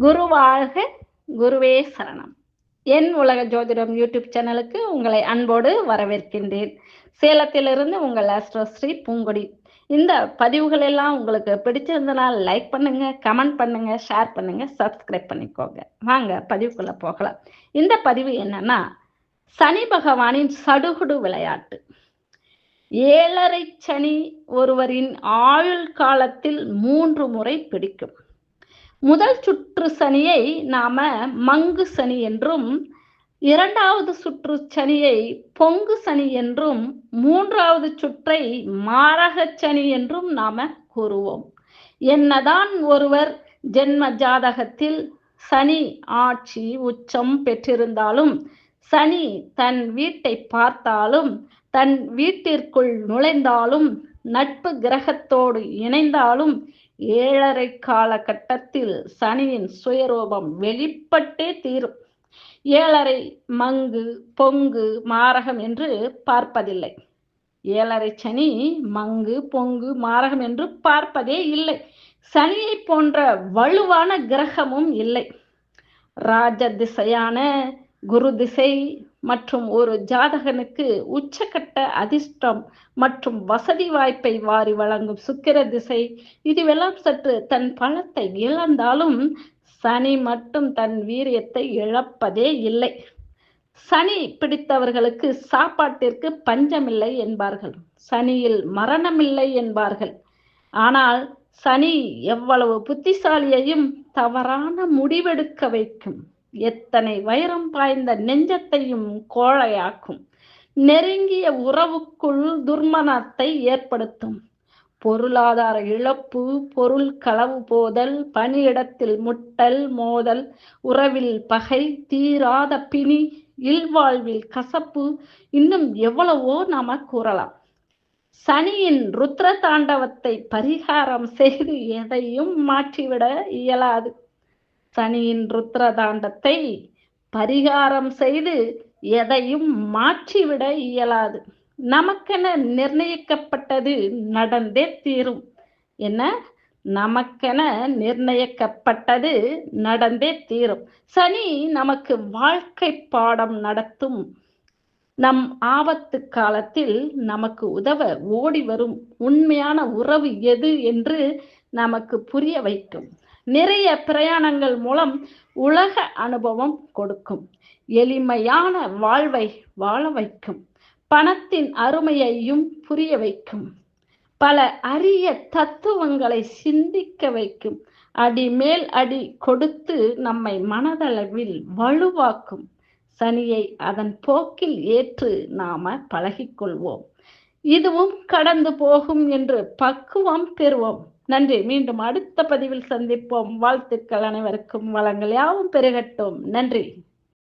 குருவாக குருவே சரணம். என் உலக ஜோதிடம் யூடியூப் சேனலுக்கு உங்களை அன்போடு வரவேற்கின்றேன். சேலத்திலிருந்து உங்கள் ஆஸ்ட்ரோஸ்ரீ பூங்கொடி. இந்த பதிவுகள் எல்லாம் உங்களுக்கு பிடிச்சிருந்தனால் லைக் பண்ணுங்க கமெண்ட் பண்ணுங்க ஷேர் பண்ணுங்க சப்ஸ்கிரைப் பண்ணிக்கோங்க. வாங்க பதிவுக்குள்ள போகலாம். இந்த பதிவு என்னன்னா சனி பகவானின் சடுகுடு விளையாட்டு. ஏழரை சனி ஒருவரின் ஆயுள் காலத்தில் மூன்று முறை பிடிக்கும். முதல் சுற்று சனியை நாம மங்கு சனி என்றும் இரண்டாவது சுற்று சனியை பொங்கு சனி என்றும் மூன்றாவது சுற்றை மாரக சனி என்றும் நாம கூறுவோம். என்னதான் ஒருவர் ஜென்ம ஜாதகத்தில் சனி ஆட்சி உச்சம் பெற்றிருந்தாலும் சனி தன் வீட்டை பார்த்தாலும் தன் வீட்டிற்குள் நுழைந்தாலும் நட்பு கிரகத்தோடு இணைந்தாலும் ஏழரை காலகட்டத்தில் சனியின் சுயரூபம் வெளிப்பட்டே தீரும். ஏழரை மங்கு பொங்கு மாரகம் என்று பார்ப்பதில்லை. ஏழரை சனி மங்கு பொங்கு மாரகம் என்று பார்ப்பதே இல்லை. சனியை போன்ற வலுவான கிரகமும் இல்லை. ராஜ திசையான குரு திசை மற்றும் ஒரு ஜாதகனுக்கு உச்சக்கட்ட அதிர்ஷ்டம் மற்றும் வசதி வாய்ப்பை வாரி வழங்கும் சுக்கிர திசை. இதுவெல்லாம் சற்று தன் பலத்தை இழந்தாலும் சனி மட்டும் தன் வீரியத்தை இழப்பதே இல்லை. சனி பிடித்தவர்களுக்கு சாப்பாட்டிற்கு பஞ்சமில்லை என்பார்கள். சனியில் மரணமில்லை என்பார்கள். ஆனால் சனி எவ்வளவு புத்திசாலியையும் தவறான முடிவெடுக்க வைக்கும். எத்தனை வைரம் பாய்ந்த நெஞ்சத்தையும் கோழையாக்கும். நெருங்கிய உறவுக்குள் துர்மணத்தை ஏற்படுத்தும். பொருளாதார இழப்பு பொருள் களவு போதல் பணியிடத்தில் முட்டல் மோதல் உறவில் பகை தீராத பிணி இல்வாழ்வில் கசப்பு இன்னும் எவ்வளவோ நாம கூறலாம். சனியின் ருத்ர தாண்டவத்தை பரிகாரம் செய்து எதையும் மாற்றிவிட இயலாது. சனியின் ருத்ர தாண்டத்தை பரிகாரம் செய்து எதையும் மாற்றிவிட இயலாது. நமக்கென நிர்ணயிக்கப்பட்டது நடந்தே தீரும். என்ன? நமக்கென நிர்ணயிக்கப்பட்டது நடந்தே தீரும். சனி நமக்கு வாழ்க்கை பாடம் நடத்தும். நம் ஆபத்து காலத்தில் நமக்கு உதவ ஓடி வரும். உண்மையான உறவு எது என்று நமக்கு புரிய வைக்கும். நிறைய பிரயாணங்கள் மூலம் உலக அனுபவம் கொடுக்கும். எளிமையான வாழ்வை வாழ வைக்கும். பணத்தின் அருமையையும் புரிய வைக்கும். பல அரிய தத்துவங்களை சிந்திக்க வைக்கும். அடி மேல் அடி கொடுத்து நம்மை மனதளவில் வலுவாக்கும். சனியை அதன் போக்கில் ஏற்று நாம பழகிக்கொள்வோம். இதுவும் கடந்து போகும் என்று பக்குவம் பெறுவோம். நன்றி. மீண்டும் அடுத்த பதிவில் சந்திப்போம். வாழ்த்துக்கள் அனைவருக்கும். வளங்கள் யாவும் பெருகட்டும். நன்றி.